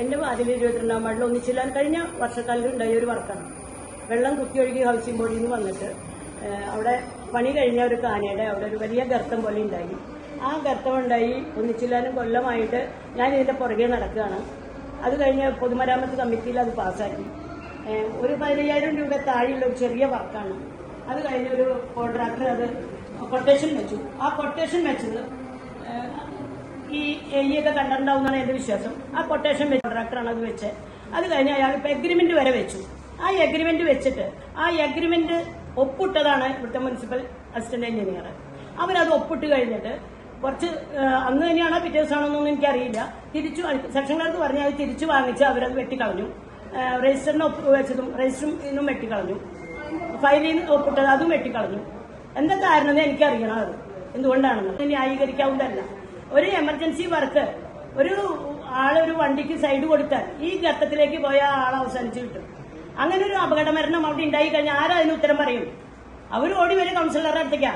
എന്റെ വാതിൽ ഇരുപത്തിരണ്ടാം വാർഡിൽ ഒന്നിച്ചില്ലാൻ കഴിഞ്ഞ വർഷക്കാലത്ത് ഉണ്ടായ ഒരു വർക്കാണ്. വെള്ളം കുത്തിയൊഴുകി ഹൗസിംഗ് ബോർഡിൽ നിന്ന് വന്നിട്ട് അവിടെ പണി കഴിഞ്ഞ ഒരു കാനയുടെ അവിടെ ഒരു വലിയ ഗർത്തം പോലെ ഉണ്ടായി. ആ ഗർത്തം ഉണ്ടായി ഒന്നിച്ചില്ലാനും കൊല്ലമായിട്ട് ഞാൻ ഇതിന്റെ പുറകെ നടക്കുകയാണ്. അത് കഴിഞ്ഞ് പൊതുമരാമത്ത് കമ്മിറ്റിയിൽ അത് പാസ്സാക്കി. ഒരു പതിനയ്യായിരം രൂപ താഴെയുള്ള ഒരു ചെറിയ വർക്കാണ്. അത് കഴിഞ്ഞ ഒരു കോൺട്രാക്ടർ അത് കൊട്ടേഷൻ വെച്ചു. ആ കൊട്ടേഷൻ വെച്ചത് ഈ എലിയൊക്കെ കണ്ടിട്ടുണ്ടാവുന്നതാണ് എന്റെ വിശ്വാസം. ആ കൊട്ടേഷൻ കോൺട്രാക്ടറാണ് അത് വെച്ചത് അത് കഴിഞ്ഞ് അയാൾ ഇപ്പൊ എഗ്രിമെന്റ് വരെ വെച്ചു. ആ എഗ്രിമെന്റ് വെച്ചിട്ട് ആ എഗ്രിമെന്റ് ഒപ്പിട്ടതാണ് ഇവിടുത്തെ മുനിസിപ്പൽ അസിസ്റ്റന്റ് എഞ്ചിനീയർ അവരത് ഒപ്പിട്ട് കഴിഞ്ഞിട്ട് കുറച്ച് അന്ന് തന്നെയാണോ പിറ്റേ ദിവസമാണോ എന്നൊന്നും എനിക്കറിയില്ല. തിരിച്ചു സെക്ഷൻ ക്ലർക്ക് പറഞ്ഞ് അത് തിരിച്ചു വാങ്ങിച്ച് അവരത് വെട്ടിക്കളഞ്ഞു. രജിസ്റ്ററിന് ഒപ്പ് വെച്ചതും രജിസ്റ്ററും ഇന്നും വെട്ടിക്കളഞ്ഞു. ഫയലിൽ ഒപ്പിട്ടത് അതും വെട്ടിക്കളഞ്ഞു. എന്താ കാരണം എനിക്കറിയണം അത്. എന്തുകൊണ്ടാണെന്ന്. ന്യായീകരിക്കാവുന്നതല്ല. ഒരു എമർജൻസി വർക്ക് ഒരു ആളൊരു വണ്ടിക്ക് സൈഡ് കൊടുത്താൽ ഈ ഗത്തത്തിലേക്ക് പോയ ആൾ അവസാനിച്ചു കിട്ടും. അങ്ങനെ ഒരു അപകട മരണം അവിടെ ഉണ്ടായി കഴിഞ്ഞാൽ ആരും അതിന് ഉത്തരം പറയും? അവർ ഓടി വരും കൗൺസിലറുടെ അടുത്തേക്കാ.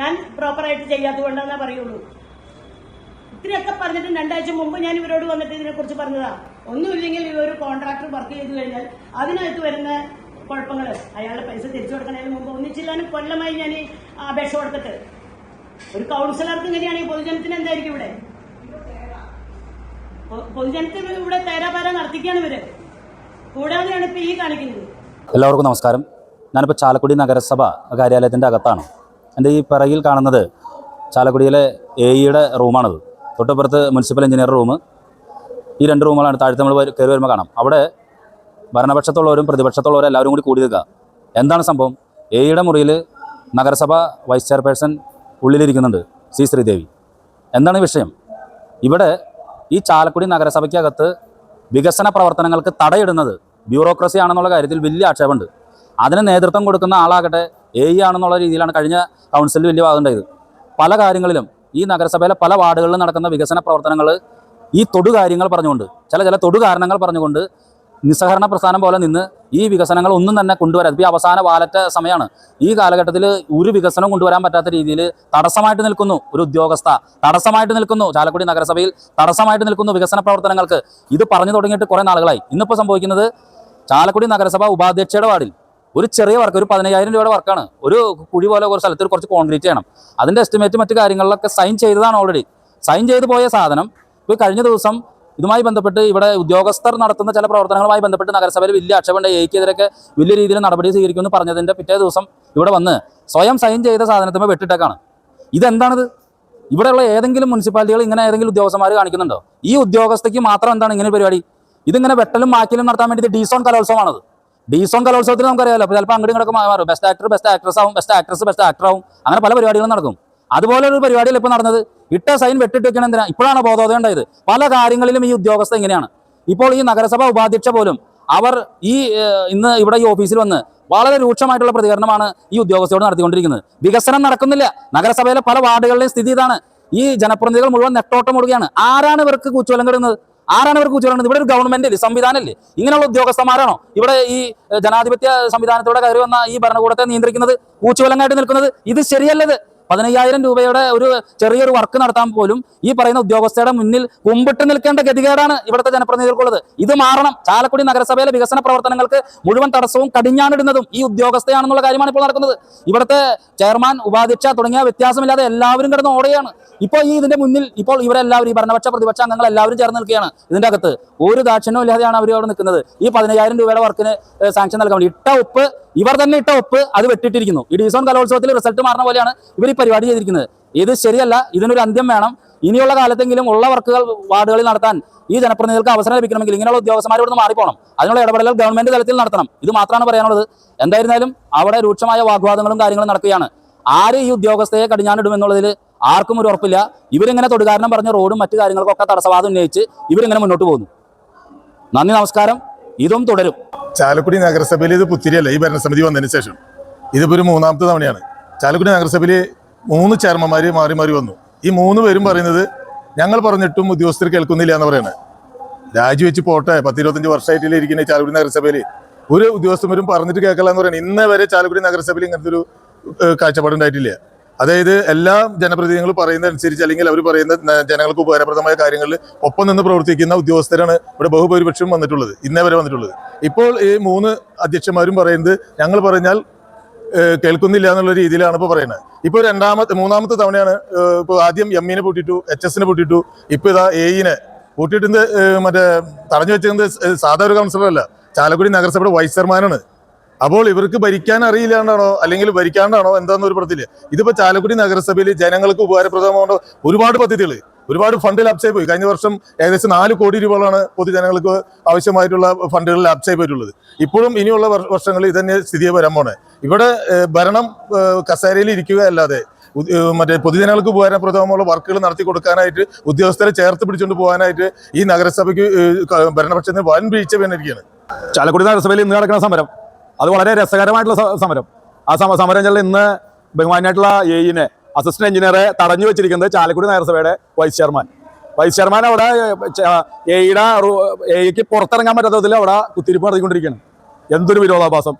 ഞാൻ പ്രോപ്പറായിട്ട് ചെയ്യാത്തത് കൊണ്ടാണെന്നേ പറയുള്ളൂ. ഇത്രയൊക്കെ പറഞ്ഞിട്ട് രണ്ടാഴ്ച മുമ്പ് ഞാൻ ഇവരോട് വന്നിട്ട് ഇതിനെക്കുറിച്ച് പറഞ്ഞതാ. ഒന്നുമില്ലെങ്കിൽ ഒരു കോൺട്രാക്ടർ വർക്ക് ചെയ്തു കഴിഞ്ഞാൽ അതിനകത്ത് വരുന്ന കുഴപ്പങ്ങൾ അയാളുടെ പൈസ തിരിച്ചു കൊടുക്കുന്നതിന് മുമ്പ് ഒന്നിച്ചില്ലാനും കൊല്ലമായി ഞാൻ അപേക്ഷ കൊടുത്തിട്ട്. ഒരു കൗൺസിലർക്ക് ഇങ്ങനെയാണെങ്കിൽ പൊതുജനത്തിന് എന്തായിരിക്കും ഇവിടെ? പൊതുജനത്തിന് ഇവിടെ തേരാപാര നടത്തിക്കാണ് ഇവർ. കൂടാതെയാണ് ഇപ്പൊ ഈ കാണിക്കുന്നത്. എല്ലാവർക്കും നമസ്കാരം. ഞാനിപ്പോൾ ചാലക്കുടി നഗരസഭ കാര്യാലയത്തിന്റെ അകത്താണ്. എന്റെ ഈ പിറകിൽ കാണുന്നത് ചാലക്കുടിയിലെ എ ഇയുടെ റൂമാണത്. തൊട്ടപ്പുറത്ത് മുനിസിപ്പൽ എഞ്ചിനീയർ റൂം. ഈ രണ്ട് റൂമുകളാണ് താഴത്തെ നമ്മൾ കയറി വരുമ്പോൾ കാണാം. അവിടെ ഭരണപക്ഷത്തുള്ളവരും പ്രതിപക്ഷത്തുള്ളവരും എല്ലാവരും കൂടി കൂടി നിൽക്കുക. എന്താണ് സംഭവം? എ ഇയുടെ മുറിയിൽ നഗരസഭ വൈസ് ചെയർപേഴ്സൺ ഉള്ളിലിരിക്കുന്നുണ്ട് സി ശ്രീദേവി. എന്താണ് വിഷയം? ഇവിടെ ഈ ചാലക്കുടി നഗരസഭയ്ക്കകത്ത് വികസന പ്രവർത്തനങ്ങൾക്ക് തടയിടുന്നത് ബ്യൂറോക്രസി ആണെന്നുള്ള കാര്യത്തിൽ വലിയ ആക്ഷേപമുണ്ട്. അതിന് നേതൃത്വം കൊടുക്കുന്ന ആളാകട്ടെ എ ഇ ആണെന്നുള്ള രീതിയിലാണ് കഴിഞ്ഞ കൗൺസിലിൽ വലിയ വാദമുണ്ടായത് പല കാര്യങ്ങളിലും ഈ നഗരസഭയിലെ പല വാർഡുകളിലും നടക്കുന്ന വികസന പ്രവർത്തനങ്ങൾ ഈ തൊടു കാര്യങ്ങൾ പറഞ്ഞുകൊണ്ട് ചില ചില തൊടു കാരണങ്ങൾ പറഞ്ഞുകൊണ്ട് നിസ്സഹകരണ പ്രസ്ഥാനം പോലെ നിന്ന് ഈ വികസനങ്ങൾ ഒന്നും തന്നെ കൊണ്ടുവരാൻ ഈ അവസാന വാലറ്റ സമയമാണ്. ഈ കാലഘട്ടത്തിൽ ഒരു വികസനം കൊണ്ടുവരാൻ പറ്റാത്ത രീതിയിൽ തടസ്സമായിട്ട് നിൽക്കുന്നു ഒരു ഉദ്യോഗസ്ഥ തടസ്സമായിട്ട് നിൽക്കുന്നു ചാലക്കുടി നഗരസഭയിൽ തടസ്സമായിട്ട് നിൽക്കുന്നു വികസന പ്രവർത്തനങ്ങൾക്ക്. ഇത് പറഞ്ഞു തുടങ്ങിയിട്ട് കുറേ നാളുകളായി. ഇന്നിപ്പോൾ സംഭവിക്കുന്നത് ചാലക്കുടി നഗരസഭ ഉപാധ്യക്ഷയുടെ വാർഡിൽ ഒരു ചെറിയ വർക്ക് ഒരു പതിനയ്യായിരം രൂപയുടെ വർക്കാണ്. ഒരു കുഴി പോലെ ഒരു സ്ഥലത്ത് കുറച്ച് കോൺക്രീറ്റ് ചെയ്യണം. അതിന്റെ എസ്റ്റിമേറ്റ് മറ്റു കാര്യങ്ങളിലൊക്കെ സൈൻ ചെയ്തതാണ് ഓൾറെഡി സൈൻ ചെയ്തു പോയ സാധനം ഇപ്പോൾ കഴിഞ്ഞ ദിവസം ഇതുമായി ബന്ധപ്പെട്ട് ഇവിടെ ഉദ്യോഗസ്ഥർ നടത്തുന്ന ചില പ്രവർത്തനങ്ങളുമായി ബന്ധപ്പെട്ട് നഗരസഭയിൽ വലിയ ആക്ഷേപമുണ്ട് എക്കെതിരൊക്കെ വലിയ രീതിയിൽ നടപടി സ്വീകരിക്കുമെന്ന് പറഞ്ഞതിന്റെ പിറ്റേ ദിവസം ഇവിടെ വന്ന് സ്വയം സൈൻ ചെയ്ത സാധനത്തുമ്പോൾ വെട്ടിട്ടേക്കാണ്. ഇതെന്താണിത്? ഇവിടെയുള്ള ഏതെങ്കിലും മുനിസിപ്പാലിറ്റികൾ ഇങ്ങനെ ഏതെങ്കിലും ഉദ്യോഗസ്ഥന്മാർ കാണിക്കുന്നുണ്ടോ? ഈ ഉദ്യോഗസ്ഥയ്ക്ക് മാത്രം എന്താണ് ഇങ്ങനെ പരിപാടി? ഇതിങ്ങനെ വെട്ടലും മാക്കിലും നടത്താൻ വേണ്ടി ഡീസോൺ കലോത്സവമാണത്. ഡീസോൺ കലോത്സവത്തിൽ നമുക്കറിയാലോ അപ്പോൾ ചിലപ്പോൾ അങ്ങോട്ടും ഇങ്ങോട്ടൊക്കെ മാറും. ബെസ്റ്റ് ആക്ടർ ബെസ്റ്റ് ആക്ട്രസ് ആവും ബെസ്റ്റ് ആക്ട്രസ് ബെസ്റ്റ് ആക്ടർ ആവും. അങ്ങനെ പല പരിപാടികളും നടക്കും. അതുപോലെ ഒരു പരിപാടിയിൽ ഇപ്പോൾ നടന്നത്? ഇട്ട സൈൻ വെട്ടിട്ട് വെക്കണം എന്തിനാ? ഇപ്പോഴാണ് ബോധോദയം ഉണ്ടായത് പല കാര്യങ്ങളിലും ഈ ഉദ്യോഗസ്ഥ ഇങ്ങനെയാണ്. ഇപ്പോൾ ഈ നഗരസഭാ ഉപാധ്യക്ഷ പോലും അവർ ഈ ഇന്ന് ഇവിടെ ഈ ഓഫീസിൽ വന്ന് വളരെ രൂക്ഷമായിട്ടുള്ള പ്രതികരണമാണ് ഈ ഉദ്യോഗസ്ഥയോട് നടത്തിക്കൊണ്ടിരിക്കുന്നത്. വികസനം നടക്കുന്നില്ല. നഗരസഭയിലെ പല വാർഡുകളിലെയും സ്ഥിതി ഇതാണ്. ഈ ജനപ്രതിനിധികൾ മുഴുവൻ നെട്ടോട്ടം ഓടുകയാണ്. ആരാണ് ഇവർക്ക് കൂച്ചുവലം കിടുന്നത്? ആരാണ് ഇവർക്ക് കൂച്ചുവലം ഇവിടെ ഒരു ഗവൺമെന്റ് ഇല്ലേ സംവിധാനമില്ലേ ഇങ്ങനെയുള്ള ഉദ്യോഗസ്ഥന്മാരാണോ? ഇവിടെ ഈ ജനാധിപത്യ സംവിധാനത്തോടെ കയറി വന്ന ഈ ഭരണകൂടത്തെ നിയന്ത്രിക്കുന്നത് കൂച്ചുവലങ്ങായിട്ട് നിൽക്കുന്നത്? ഇത് ശരിയല്ലത്. പതിനയ്യായിരം രൂപയുടെ ഒരു ചെറിയൊരു വർക്ക് നടത്താൻ പോലും ഈ പറയുന്ന ഉദ്യോഗസ്ഥയുടെ മുന്നിൽ കുമ്പിട്ട് നിൽക്കേണ്ട ഗതികേടാണ് ഇവിടുത്തെ ജനപ്രതിനിധികൾക്കുള്ളത്. ഇത് മാറണം. ചാലക്കുടി നഗരസഭയിലെ വികസന പ്രവർത്തനങ്ങൾക്ക് മുഴുവൻ തടസ്സവും കടിഞ്ഞാണിടുന്നതും ഈ ഉദ്യോഗസ്ഥയാണെന്നുള്ള കാര്യമാണ് ഇപ്പോൾ നടക്കുന്നത്. ഇവിടുത്തെ ചെയർമാൻ ഉപാധ്യക്ഷ തുടങ്ങിയ വ്യത്യാസമില്ലാതെ എല്ലാവരും കിടന്ന് ഓടുകയാണ്. ഇപ്പോൾ ഈ ഇതിന്റെ മുന്നിൽ ഇപ്പോൾ ഇവരെല്ലാവരും ഈ ഭരണപക്ഷ പ്രതിപക്ഷ അംഗങ്ങൾ എല്ലാവരും ചേർന്ന് നിൽക്കുകയാണ്. ഇതിന്റെ അകത്ത് ഒരു ദാക്ഷിണ്യവും ഇല്ലാതെയാണ് അവർ അവിടെ നിൽക്കുന്നത്. ഈ പതിനയ്യായിരം രൂപയുടെ വർക്കിന് സാങ്ഷൻ നൽകാൻ വേണ്ടി. ഇട്ട ഒപ്പ് ഇവർ തന്നെ ഇട്ട ഒപ്പ് അത് വെട്ടിട്ടിരിക്കുന്നു ഈ ഡിസോൺ കലോത്സവത്തിൽ റിസൾട്ട് മാറുന്ന പോലെയാണ് ഇവർ ഈ പരിപാടി ചെയ്തിരിക്കുന്നത്. ഇത് ശരിയല്ല ഇതിനൊരു അന്ത്യം വേണം. ഇനിയുള്ള കാലത്തെങ്കിലും ഉള്ള വർക്കുകൾ വാർഡുകളിൽ നടത്താൻ ഈ ജനപ്രതിനിധികൾക്ക് അവസരം ലഭിക്കണമെങ്കിൽ ഇങ്ങനെയുള്ള ഉദ്യോഗസ്ഥന്മാർ ഇവിടുന്ന് മാറിപ്പോണം അതിനുള്ള ഇടപെടലുകൾ ഗവൺമെന്റ് തലത്തിൽ നടത്തണം. ഇത് മാത്രമാണ് പറയാനുള്ളത്. എന്തായിരുന്നാലും അവിടെ രൂക്ഷമായ വാഗ്വാദങ്ങളും കാര്യങ്ങളും നടക്കുകയാണ്. ആര് ഈ ഉദ്യോഗസ്ഥയെ കടിഞ്ഞാനിടുമെന്നുള്ളതിൽ ആർക്കും ഒരു ഉറപ്പില്ല. ഇവരിങ്ങനെ തൊടുകാരണം പറഞ്ഞ റോഡും മറ്റു കാര്യങ്ങൾക്കൊക്കെ തടസ്സവാദം ഉന്നയിച്ച് ഇവരിങ്ങനെ മുന്നോട്ട് പോകുന്നു. നന്ദി നമസ്കാരം. ഇതും തുടരും. ചാലക്കുടി നഗരസഭയിൽ ഇത് പുത്തിരിയല്ല. ഈ ഭരണസമിതി വന്നതിന് ശേഷം. ഇതിപ്പോൾ ഒരു മൂന്നാമത്തെ തവണയാണ്. ചാലക്കുടി നഗരസഭയിൽ മൂന്ന് ചെയർമാന്മാർ മാറി മാറി വന്നു. ഈ മൂന്ന് പേരും പറയുന്നത് ഞങ്ങൾ പറഞ്ഞിട്ടും ഉദ്യോഗസ്ഥർ കേൾക്കുന്നില്ല എന്ന് പറയുന്നത് രാജിവെച്ച് പോട്ടെ. പത്തിരുപത്തഞ്ച് വർഷമായിട്ടില്ല ഇരിക്കുന്ന ചാലക്കുടി നഗരസഭയിൽ. ഒരു ഉദ്യോഗസ്ഥരും പറഞ്ഞിട്ട് കേൾക്കല എന്ന് പറയുന്നത് ഇന്നേ വരെ ചാലക്കുടി നഗരസഭയിൽ ഇങ്ങനത്തെ ഒരു കാഴ്ചപ്പാടുണ്ടായിട്ടില്ല. അതായത് എല്ലാ ജനപ്രതിനിധികളും പറയുന്ന അനുസരിച്ച് അല്ലെങ്കിൽ അവർ പറയുന്ന ജനങ്ങൾക്ക് ഉപകാരപ്രദമായ കാര്യങ്ങളിൽ ഒപ്പം നിന്ന് പ്രവർത്തിക്കുന്ന ഉദ്യോഗസ്ഥരാണ് ഇവിടെ ബഹുഭൂരിപക്ഷം വന്നിട്ടുള്ളത് ഇന്നേ വരെ വന്നിട്ടുള്ളത്. ഇപ്പോൾ ഈ മൂന്ന് അധ്യക്ഷന്മാരും പറയുന്നത് ഞങ്ങൾ പറഞ്ഞാൽ കേൾക്കുന്നില്ല എന്നുള്ള രീതിയിലാണ് ഇപ്പോൾ പറയുന്നത്. ഇപ്പോൾ രണ്ടാമത്തെ മൂന്നാമത്തെ തവണയാണ് ഇപ്പോൾ ആദ്യം എമ്മിനെ പൂട്ടിട്ടു എച്ച് എസിനെ പൂട്ടിട്ടു ഇപ്പോൾ ഇതാ എയിനെ പൂട്ടിയിട്ടുണ്ട് ഏഹ്, മറ്റേ തടഞ്ഞു വെച്ചിരുന്നത് സാധാ ഒരു കൗൺസിലറല്ല ചാലക്കുടി നഗരസഭയുടെ വൈസ് ചെയർമാനാണ് അപ്പോൾ ഇവർക്ക് ഭരിക്കാൻ അറിയില്ലാണ്ടാണോ? അല്ലെങ്കിൽ ഭരിക്കാണ്ടാണോ? എന്താണെന്ന് ഒരു പ്രത്യത്തിൽ ഇതിപ്പോ ചാലക്കുടി നഗരസഭയിൽ ജനങ്ങൾക്ക് ഉപകാരപ്രദമായ ഒരുപാട് പദ്ധതികൾ ഒരുപാട് ഫണ്ട് ലാപ്സായി പോയി. കഴിഞ്ഞ വർഷം ഏകദേശം നാല് കോടി രൂപകളാണ് പൊതുജനങ്ങൾക്ക് ആവശ്യമായിട്ടുള്ള ഫണ്ടുകൾ ലാപ്സായി പോയിട്ടുള്ളത്. ഇപ്പോഴും ഇനിയുള്ള വർ- വർഷങ്ങളിൽ ഇതന്നെ സ്ഥിതിയെ വരാൻ പോണേ. ഇവിടെ ഭരണം കസേരയിൽ ഇരിക്കുക അല്ലാതെ മറ്റേ പൊതുജനങ്ങൾക്ക് ഉപകാരപ്രദമുള്ള വർക്കുകൾ നടത്തി കൊടുക്കാനായിട്ട് ഉദ്യോഗസ്ഥരെ ചേർത്ത് പിടിച്ചുകൊണ്ട് പോകാനായിട്ട് ഈ നഗരസഭയ്ക്ക് ഭരണപക്ഷത്തിന് വൻ വീഴ്ച വേണ്ടിയിരിക്കുകയാണ് ചാലക്കുടി നഗരസഭയിൽ ഇന്ന് നടക്കുന്ന സമരം. അത് വളരെ രസകരമായിട്ടുള്ള സമരം. ആ സമ സമരം ചെല്ലാം ഇന്ന് ബഹുമാനായിട്ടുള്ള എയിനെ അസിസ്റ്റന്റ് എഞ്ചിനീയറെ തടഞ്ഞു വെച്ചിരിക്കുന്നത് ചാലക്കുടി നഗരസഭയുടെ വൈസ് ചെയർമാൻ വൈസ് ചെയർമാൻ അവിടെ എയുടെ എയ്ക്ക് പുറത്തിറങ്ങാൻ പറ്റാത്ത വിധത്തിൽ അവിടെ കുത്തിരിപ്പ് നടത്തിക്കൊണ്ടിരിക്കുകയാണ്. എന്തൊരു വിരോധാഭാസം.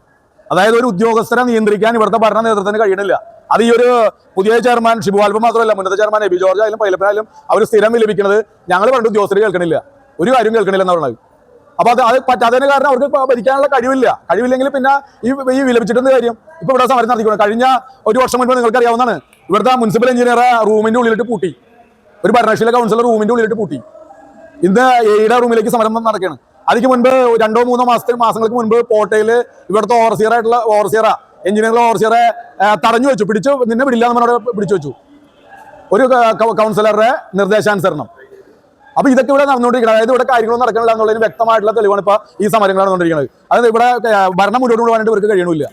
അതായത് ഒരു ഉദ്യോഗസ്ഥരെ നിയന്ത്രിക്കാൻ ഇവിടുത്തെ ഭരണ നേതൃത്വത്തിന് കഴിയണില്ല അത് ഈ ഒരു പുതിയ ചെയർമാൻ ഷിബു മാത്രമല്ല മുന്നത്തെ ചെയർമാൻ എബി ജോർജ് ആയാലും പൈലപ്പനായാലും അവർ സ്ഥിരം വിലപിക്കുന്നത് ഞങ്ങൾ പണ്ട് ഉദ്യോഗസ്ഥർ കേൾക്കണില്ല. ഒരു കാര്യം കേൾക്കണില്ല എന്ന് പറഞ്ഞത്. അപ്പൊ അത് അത് പറ്റാത്തതിന് കാരണം അവർക്ക് ഭരിക്കാനുള്ള കഴിവില്ല. കഴിവില്ലെങ്കിൽ പിന്നെ ഈ ഈ വിലപിച്ചിട്ടെന്ന് കാര്യം? ഇപ്പൊ ഇവിടെ സമരം നടത്തിക്കൊണ്ട് കഴിഞ്ഞ ഒരു വർഷം മുൻപ് നിങ്ങൾക്ക് അറിയാവുന്നതാണ്. ഇവിടുത്തെ മുനിസിപ്പൽ എഞ്ചിനീയർ റൂമിന്റെ ഉള്ളിലിട്ട് പൂട്ടി. ഒരു ഭരണശീല കൗൺസിലർ റൂമിന്റെ ഉള്ളിലിട്ട് പൂട്ടി. ഇന്ന് എയുടെ റൂമിലേക്ക് സമരം നടക്കുകയാണ് അതിന് മുൻപ് രണ്ടോ മൂന്നോ മാസത്തിൽ മാസങ്ങൾക്ക് മുൻപ് പോട്ടയിൽ ഇവിടുത്തെ ഓവർസിയർ ആയിട്ടുള്ള ഓവർസിയറ എഞ്ചിനീയർ ഓവർസിയറെ തടഞ്ഞു വെച്ചു. പിടിച്ചു. നിന്നെ വിടില്ല എന്ന് പിടിച്ചു വെച്ചു. ഒരു കൗൺസിലറുടെ നിർദ്ദേശാനുസരണം. അപ്പൊ ഇതൊക്കെ ഇവിടെ നടന്നുകൊണ്ടിരിക്കുന്നത് അതായത് ഇവിടെ കാര്യങ്ങളൊന്നും നടക്കണില്ല എന്നുള്ളതിന് വ്യക്തമായിട്ടുള്ള തെളിവാണ് ഇപ്പൊ ഈ സമരങ്ങൾ നടന്നുകൊണ്ടിരിക്കുന്നത്. അതായത് ഇവിടെ ഭരണം മുന്നോട്ട് കൊണ്ടുപോകാനായിട്ട് ഇവർക്ക് കഴിയണില്ല.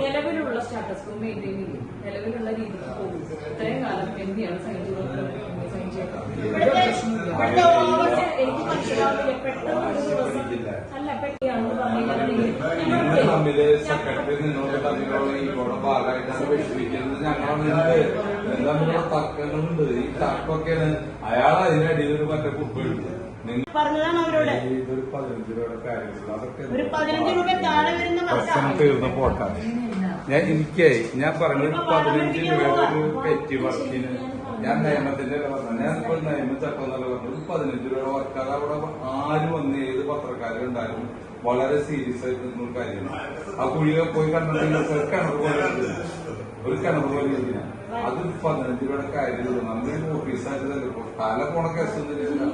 നിലവിലുള്ള സ്റ്റാറ്റസ് നിലവിലുള്ള രീതിക്ക് പോകും. ഇത്രയും കാലം എന്തിയാണ് സൈൻ നിങ്ങൾ തമ്മിൽ സെക്രട്ടറി നിന്നോട് തമ്മിലുള്ള ഈ ഇവിടെ ഭാഗമായിട്ടാണ് വിഷമിക്കുന്നത് ഞങ്ങളുണ്ട് തമ്മിലുള്ള തർക്കങ്ങളുണ്ട്? ഈ തർക്കമൊക്കെയാണ്. അയാൾ അതിനിടയിൽ ഒരു മറ്റേ കുറിപ്പ് എഴുതി പറഞ്ഞതാണ് അവരോട്. ഒരു പതിനഞ്ച് രൂപ താഴെ വരുന്ന പ്രശ്നം മറ്റാണ് തീർന്ന പോട്ടെ. ഞാൻ എനിക്ക് ഞാൻ പറഞ്ഞത് പതിനഞ്ച് രൂപ ഒരു പെറ്റി വർക്കിന് ഞാൻ നിയമത്തിന്റെ പറഞ്ഞത് ഞാൻ ഇപ്പോൾ നിയമം ചട്ടം എന്നല്ല പറഞ്ഞത് പതിനഞ്ച് രൂപയുടെ വർക്കാതെ അവിടെ ആര് വന്ന് ഏത് പത്രക്കാരും ഉണ്ടായാലും വളരെ സീരിയസ് ആയിട്ട് കാര്യമാണ്. ആ കുഴിയെ പോയി കണ്ടിട്ടുണ്ടെങ്കിൽ ഒരു കിണർ പോലെ ഒരു കിണർ പോലെ അത് പതിനഞ്ച് രൂപയുടെ കാര്യമുള്ളൂ നമ്മൾ ഓഫീസായിട്ട് തല പോണ കേസൊന്നും